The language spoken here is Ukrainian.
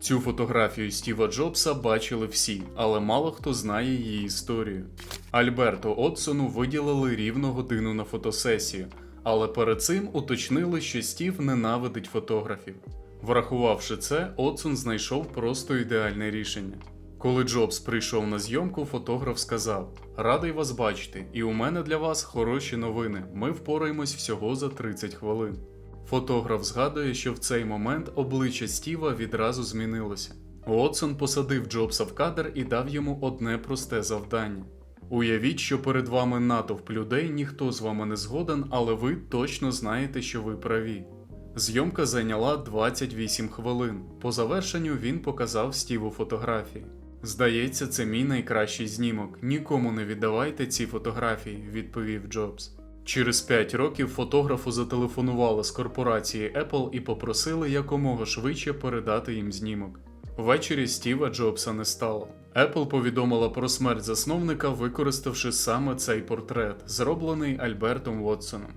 Цю фотографію Стіва Джобса бачили всі, але мало хто знає її історію. Альберту Отсону виділили рівно годину на фотосесію, але перед цим уточнили, що Стів ненавидить фотографів. Врахувавши це, Отсон знайшов просто ідеальне рішення. Коли Джобс прийшов на зйомку, фотограф сказав: Радий вас бачити, і у мене для вас хороші новини. Ми впораємось всього за 30 хвилин. Фотограф згадує, що в цей момент обличчя Стіва відразу змінилося. Уотсон посадив Джобса в кадр і дав йому одне просте завдання. Уявіть, що перед вами натовп людей, ніхто з вами не згоден, але ви точно знаєте, що ви праві. Зйомка зайняла 28 хвилин. По завершенню він показав Стіву фотографії. Здається, це мій найкращий знімок. Нікому не віддавайте ці фотографії, відповів Джобс. Через 5 років фотографу зателефонували з корпорації Apple і попросили якомога швидше передати їм знімок. Ввечері Стіва Джобса не стало. Apple повідомила про смерть засновника, використавши саме цей портрет, зроблений Альбертом Вотсоном.